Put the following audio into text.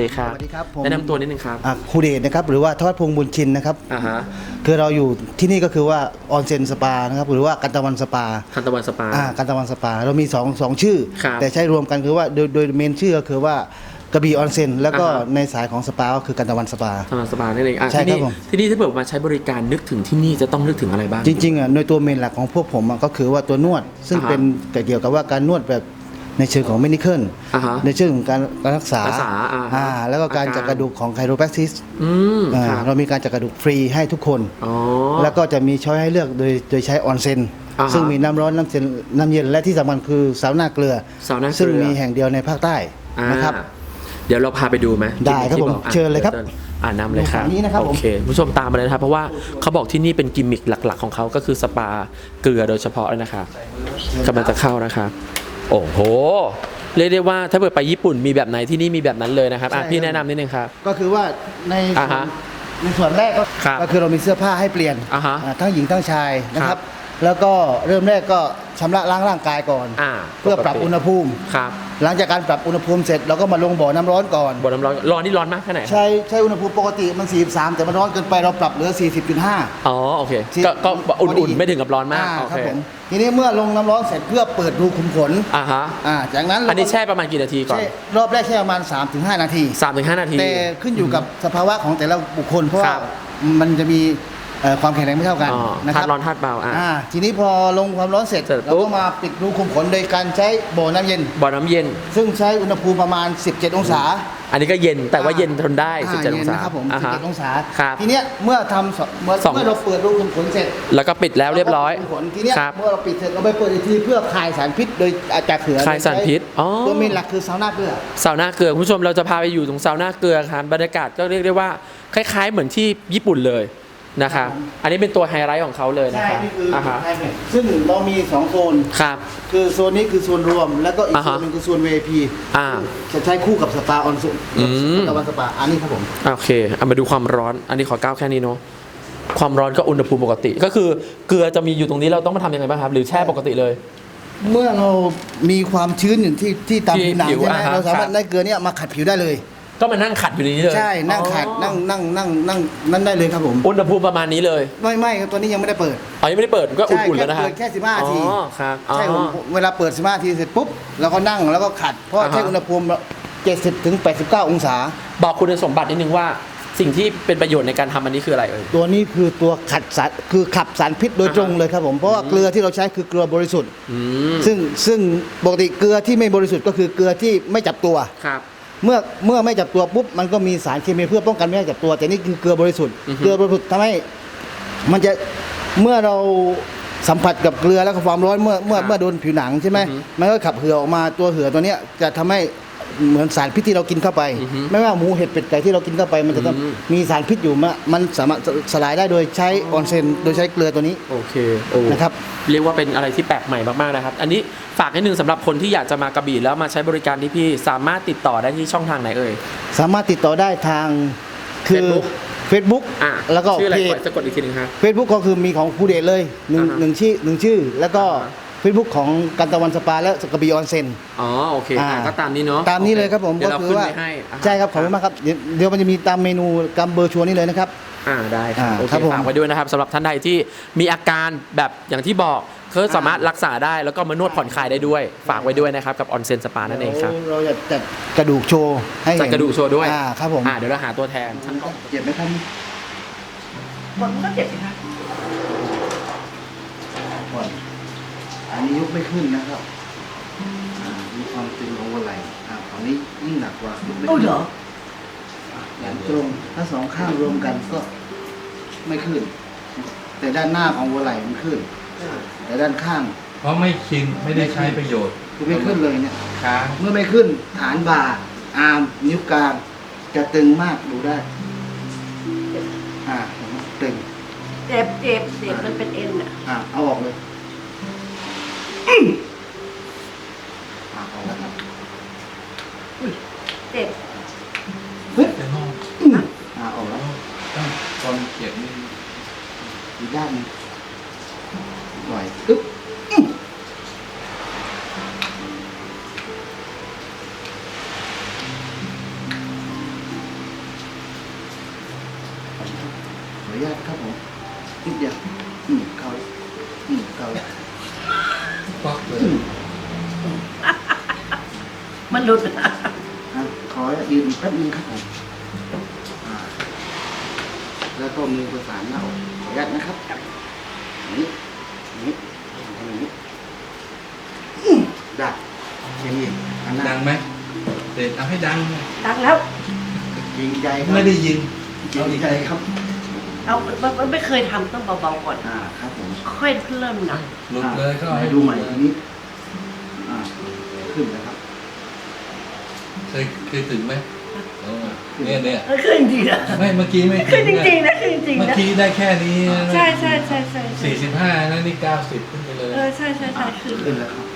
ดีครับ สวัสดีครับผมแนะนำตัวนิดนึงครับอะครูเดชนะครับหรือว่าทวัดพงษ์บุญชินนะครับ อ่าฮะคือเราอยู่ที่นี่ก็คือว่าออนเซ็นสปานะครับหรือว่ากันตะวันสปาทันตะวันสปา อ่ากันตะวันสปา เรามีสองสองชื่อ ครับ แต่ใช้รวมกันคือว่าโดยโดยเมนชื่อก็คือว่ากระบี่ออนเซ็นแล้วก็อ่าฮะในสายของสปาก็คือกันตะวันสปา ทันตะวันสปานั่นเองอะใช่ที่ครับนี่ผม ที่นี่ถ้าเกิดมาใช้บริการนึกถึงที่นี่จะต้องนึกถึงอะไรบ้าง จริงๆอะโดยตัวเมนหลักของพวกผมอะก็คือว่าตัวนวด ซึ่งอ่าฮะเป็นเกี่ยวกับว่าการนวดแบบ ในเชิงของเมนิเคิลอ่าฮะในเชิงของการการรักษารักษาอ่าฮะอ่าแล้วก็การอาการ จัดกระดูกของไคโรแพคติสอืมอ่าครับเรามีการจัดกระดูกฟรีให้ทุกคน อ๋อ แล้วก็จะมีช้อยให้เลือกโดยโดยใช้ออนเซ็นอ่าฮะซึ่งมีน้ำร้อนน้ำเย็นน้ำเย็นและที่สำคัญคือซาวน่าเกลือซาวน่าเกลือ ซึ่งมีแห่งเดียวในภาคใต้อ่านะครับ เดี๋ยวเราพาไปดูไหมได้ครับที่ผมอกอะเชิญเลยครับดี๋วอ่านำเลยครับดูฝั่งนี้นะครับผม โอเคผู้ชมตามมาเลยนะครับ เพราะว่าเขาบอกที่นี่เป็นกิมมิคหลัก ๆ ของเขาก็คือสปาเกลือโดยเฉพาะเลยนะครับกำลังจะเข้านะครับ โอ้โห เรียกได้ว่าถ้าเกิดไปญี่ปุ่นมีแบบไหนที่นี่มีแบบนั้นเลยนะครับอะใช่พี่ครับแนะนำนิดนึงครับ ก็คือว่าในอ่าส่วฮะนในส่วนแรกก็ครับก็คือเรามีเสื้อผ้าให้เปลี่ยนอ่าฮะอ่าทั้งหญิงทั้งชายนะคครัรับบ แล้วก็เริ่มแรกก็ชำระล้างร่างกายก่อน อ่าเพื่อปรับอุณหภูมิ ครับหลังจากการปรับอุณหภูมิเสร็จเราก็มาลงบ่อน้ำร้อนก่อนบนน้ำร้อนร้อนนี่ร้อนมากแค่ไหนครับใช้ใช้อุณหภูมิปกติมัน 43 แต่มันร้อนเกินไปเราปรับเหลือ 40.5 อ๋อโอเคที่ก็ก็พออุ่ดีนๆไม่ถึงกับร้อนมากอ่โอครัเคบผมทีนี้เมื่อลงน้ำร้อนเสร็จเพื่อเปิดรูขุมขนอ่าฮะอ่าจากนั้นเราอันนี้แช่ประมาณกี่นาทีก่อนแช่รอบแรกแช่ประมาณ 3-5 นาที สามถึงห้านาที แต่ขึ้นอยู่กับสภาวะของแต่ละบุคคลเพราะครัว่าบมันจะมี เอ่อความแข็งแรงไม่เท่ากันอ๋อนะคธารัตุร้อนธาตุเบาอะ อ่าทีนี้พอลงความร้อนเสร็จเสร็จเราปุ๊ก็บมาปิดรูขุมขนโดยการใช้บ่อน้ำเย็น บ่อน้ำเย็น ซึ่งใช้อุณหภูมิประมาณ 17 องศาอันนี้ก็เย็นแต่ว่าเย็นทนได้อ่า17องเย็นศานะครับผมอ่าฮะ 17องศาครับทีเนี้ยเมื่อทำสเมื่อสอง เมื่อเราเปิดรูขุมขนเสร็จแล้วก็ปิดแล้วเรียบร้อยาก็ปิดรูขุมขนทีเนี้ยครับ เมื่อเราปิดเสร็จเราไปเปิดอีกทีเพื่อคายสารพิษโดยจากเขือคลายสารพิษอ๋อ ตัวเมนหลักคือซาวน่าเกลือ ซาวน่าเกลือคุณผู้ชมเราจะพาไปอยู่ตรงซาวน่าเกลือครับบรรยากาศก็เรียกได้ว่าคล้าย ๆ เหมือนที่ญี่ปุ่นเลย นะครับครับผมอันนี้เป็นตัวไฮไลท์ของเขาเลยนะใช่ครับนี่คืออ่าฮะไฮเมทซึ่งเรามีสองโซน ครับ คือโซนนี้คือโซนรวม แล้วก็อีกอ่าโซฮะนหนึงคือโซน VIP อ่าจะใช้คู่กับสปาออนโซนอืมตะวันสปาอันนี้ครับผม โอเคเอามาดูความร้อน อันนี้ขอก้าวแค่นี้เนาะ ความร้อนก็อุณหภูมิปกติ ก็คือเกลือจะมีอยู่ตรงนี้เราต้องมาทำยังไงบ้างครับ หรือแช่ปกติเลย เมื่อเรามีความชื้นอยู่ที่ที่ตามที่ผิวหนังผิวใช่ไหมอ่าฮะเราสามารครัถบได้เกลือเนี่ยมาขัดผิวได้เลย ก็มานั่งขัดอยู่ในนี้เลยใช่นั่งขัดอ๋อนั่งนั่งนั่งนั่งนั่นได้เลยครับผม อุณหภูมิประมาณนี้เลยไม่ไม่ครับตัวนี้ยังไม่ได้เปิดอ๋อยังไม่ได้เปิดก็ใช่อุ่นๆแล้วนะครับแค่เปิดแค่15นาทีอ๋อครับอ๋อใช่ผมเวลาเปิด15นาทีเสร็จปุ๊บเราก็นั่งแล้วก็ขัด เพราะอ่าฮะใช้อุณหภูมิ70ถึง89องศา บอกคุณสมบัตินิดนึงว่า สิ่งที่เป็นประโยชน์ในการทำอันนี้คืออะไรเอ่ย ตัวนี้คือตัวขัดสารคือขับสารพิษโดยตรงเลยครับผมเพราะว่าเกลือที่เราใช้คือเกลือบริสุทธิ์อืมซึ่งซึ่งปกติเกลือที่ไม่บริสุทธิ์ก็คือเกลือที่ไม่จับตัว ครับ เมื่อเมื่อไม่จับตัวปุ๊บมันก็มีสารเคมีเพื่อป้องกันไม่ให้จับตัว แต่นี่คือเกลือบริสุทธิ์อือฮึเกลือบริสุทธิ์ทำให้มันจะเมื่อเราสัมผัสกับเกลือแล้วก็ความร้อนเมื่อเมื่อเมื่อโดนผิวหนังใช่ไหมมันก็ขับเหือออกมาตัวเหือตัวเนี้ยจะทำให้ เหมือนสารพิษที่เรากินเข้าไป ไม่ว่าหมูเห็ดเป็ดไก่ที่เรากินเข้าไป มันจะต้องมีสารพิษอยู่มามันสามารถสลายได้โดยใช้ออนเซนโดยใช้เกลือตัวนี้โอเคโอ้นะครับ เรียกว่าเป็นอะไรที่แปลกใหม่มากๆนะครับ อันนี้ฝากให้หนึ่งสำหรับคนที่อยากจะมากระบี่แล้วมาใช้บริการที่พี่สามารถติดต่อได้ที่ช่องทางไหนเอ่ยสามารถติดต่อได้ทางคือ Facebook Facebook อะแล้วก็ชื่ออะไรเพก่อจนจะกดอีกทีหนึงครับเฟซบุ๊กก็คือมีของผู้เดชเลยหนึ่งอ่าฮะหนึ่งชื่อหนึ่งชื่อแล้วก็อ่าฮะ เฟซบุ๊กของกันตะวันสปาและกระบี่ออนเซนอ๋อโอเคอ่าอะก็ตามนี้เนาะตามนี้เลยครับผมเดี๋ยวเราคืขึ้นว่าไว้ให้อะใช่ครับขอบคุณมากครับเดี๋ยวเดี๋ยวมันจะมีตามเมนูกำเบอร์ชัวร์นี่เลยนะครับ อ่าได้ครับอ่าโอเคครับผม ฝากไว้ด้วยนะครับสำหรับท่านใดที่มีอาการแบบอย่างที่บอกเขาสามารถรักษาได้แล้วก็มานวดผ่อนคลายได้ด้วย ฝากไว้ด้วยนะครับกับออนเซนสปานั่นเองครับเราจะจัดกระดูกโชว์ให้จัดกระดูกโชว์ด้วย อ่าครับผมอ่าเดี๋ยวเราหาตัวแทนช่างกล้องเจ็บไหมครับคนมันก็เจ็บสิคะก่อน อันนี้ยกไม่ขึ้นนะครับอ่ามีความตึงของหัวไหล่อ่าฝั่งนี้ยิ่งหนักกว่ายกไม่โอ้ขึ้นเหรออย่างตรงถ้าสองข้างรวมกันก็ไม่ขึ้น แต่ด้านหน้าของหัวไหล่มันขึ้น แต่ด้านข้างเพราะไม่ชินไม่ได้ใช้ประโยชน์คือไม่ขึ้นเลยเนี่ย ค้างเมื่อไม่ขึ้นฐานบ่าอาร์มนิ้วกลาง จะตึงมากดูได้ อ่าเห็นไหมตึง เจ็บเจ็บเจ็บมันเป็นเอ็นอะ อ่าเอาออกเลย อ่าออกแล้วครับเจ็บปึ๊บแต่นอกอ่าออกแล้วต้องตอนเจ็บนี่อีกด้านหนึงปล่อยปึ๊บขออนุญาตครับผมนิดเดียวอืมเข้าแล้วอืมเข้าแล้ว ป๊อกเลย อืม มัน หลุดอะขอยืนอีกแป๊บนึงครับผมอ่าแล้วก็มือประสานหน้าอกขออนุญาตนะครับอย่างนี้อย่างนี้ทำอย่างนี้อืมได้อย่างนี้อันนั้ดันงไหมเด็ดเอาให้ดังดังแล้วจริงใจครับไม่ได้ยินจริงใจครับเอามันมันไม่เคยทำต้องเบาๆก่อน อ่าครับผมค่อยเริ่มหนักหลุดเลยก็อ่าเอาให้ดูใหม่ทีนี้อ่าขึ้นแล้วครับ เคยเคยถึงไหมเออเนี่ยเนี่ยเออขึ้นจริงๆนะไม่เมื่อกี้ไม่ขึ้นจถึริงๆนะขึ้นจริงๆเมื่อนะกี้ได้แค่นี้นะใช่ใช่ใช่ใช่ใช่สี่สิบห้าแล้วนี่เก้าสิบขึ้นไปเลย เออใช่ใช่ใช่ขึ้นขึ้นแล้วครับ